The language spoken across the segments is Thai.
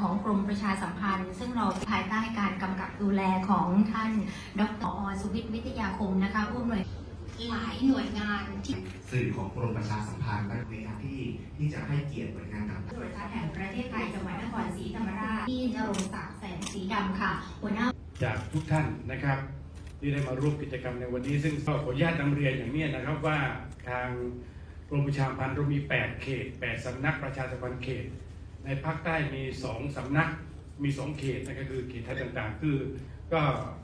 ของกรมประชาสัมพันธ์ ซึ่งเราภายใต้การกำกับดูแลของท่าน ดรอสุวิทย์วิทยาคมนะคะผู้อำนวยหลายหน่วยงานที่สื่อของกรมประชาสัมพันธ์และในการที่ที่จะให้เกียรติหน่วยงานต่างตรวจการแห่งประเทศไทยจังหวัดนครศรีธรรมราชที่นรงศักดิ์แสงสีดำค่ะหัวหน้าจากทุกท่านนะครับ ที่ได้มาร่วมกิจกรรมในวันนี้ ซึ่งก็ขออนุญาตนำเรียนอย่างนี้นะครับว่าทางกรมประชาสัมพันธ์เรามี 8 เขต 8สำนักประชาสัมพันธ์เขต ในภาคใต้มี2สำนักมี2เขตนะครับคือเขตต่างๆ คือ ก็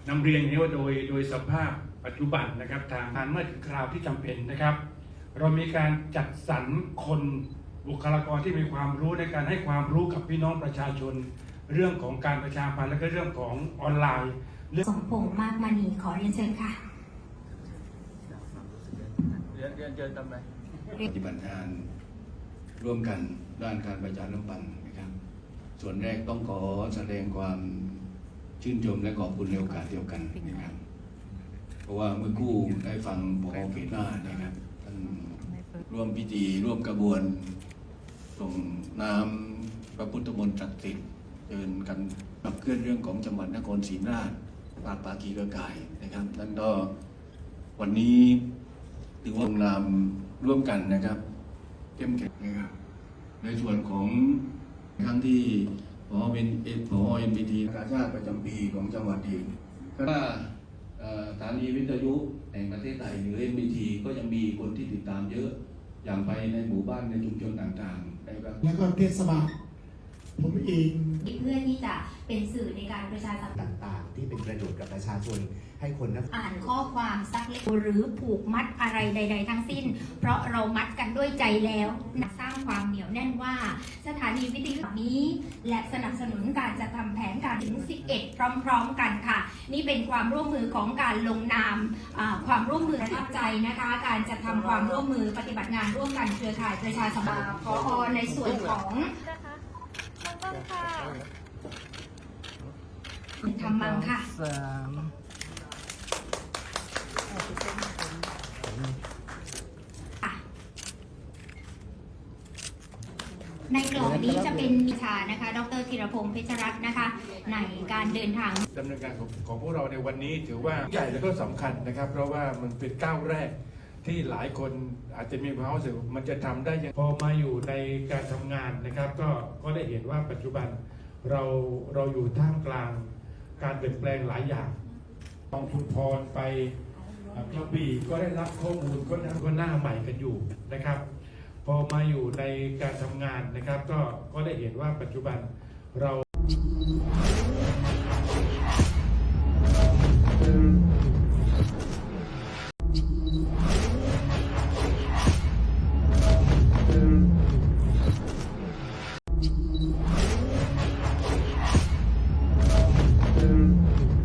นำเรียนอย่างนี้ว่าโดยโดยสภาพปัจจุบันนะครับทางการเมื่อถึงคราวที่จำเป็นนะครับ เรามีการจัดสรรคนบุคลากรที่มีความรู้ในการให้ความรู้กับพี่น้องประชาชน เรื่องของการประชาสัมพันธ์และก็เรื่องของออนไลน์สมพงษ์มากมณีขอเรียนเชิญค่ะเรียนเรียนเชิญทำไมปฏิบัติงาน ร่วมกันด้านการประชาสัมพันธ์นะครับ ส่วนแรกต้องขอแสดงความชื่นชมและขอบคุณในโอกาสเดียวกันนะครับ เพราะว่าเมื่อกู้ได้ฟังพอเขตหน้านะครับท่านร่วมพิธีร่วมกระบวนส่งน้ำพระพุทธมนต์ศักดิ์สิทธิ์เดินกันขับเคลื่อนเรื่องของจังหวัดนครศรีธรรมราชปากปากีกระกายนะครับนั่นก็วันนี้ถือว่าลงนามร่วมกันนะครับ เข้มแข็งนะครับในส่วนของครั้งที่พอเป็นเอพอเอ็นบีทีกาชาติประจำปีของจังหวัดเองก็ว่าเอ่อสถานีวิทยุแห่งประเทศไทยหรือ NBT ก็ยังมีคนที่ติดตามเยอะอย่างไปในหมู่บ้านในชุมชนต่างๆนะครับแล้วก็เทศบาล ผมเองเพื่อที่จะเป็นสื่อในการประชาสัมพันธ์ๆต่างๆ ที่เป็นประโยชน์กับประชาชนให้คนนักอ่านข้อความสักเล็กหรือผูกมัดอะไรใด ๆ ทั้งสิ้น เพราะเรามัดกันด้วยใจแล้วสร้างความเหนียวแน่นว่า สถานีวิทยุนี้ และสนับสนุนการจัดทำแผนการถึง 11 พร้อม ๆ กันค่ะ นี่เป็นความร่วมมือของการลงนามอ่าความร่วมมือประทับใจนะคะ การจัดทำความร่วมมือปฏิบัติงานร่วมกันเครือข่ายประชาสัมพันธ์พอในส่วนของ ทำมังค่ะสามในกล่องนี้จะเป็นวิชานะคะ ดรธีรพงศ์เพชรรัตน์นะคะ ในการเดินทางดำเนินการของของพวกเราในวันนี้ถือว่าใหญ่และก็สำคัญนะครับ เพราะว่ามันเป็นก้าวแรก ที่หลายคนอาจจะมีความรู้สึกว่ามันจะทำได้ยังพอมาอยู่ในการทำงานนะครับ ก็ก็ได้เห็นว่าปัจจุบันเราเราอยู่ท่ามกลางการเปลี่ยนแปลงหลายอย่างกองทุนพรไปกระบี่ก็ได้รับข้อมูลก็หน้าก็หน้าใหม่กันอยู่นะครับ พอมาอยู่ในการทำงานนะครับ ก็ก็ได้เห็นว่าปัจจุบันเรา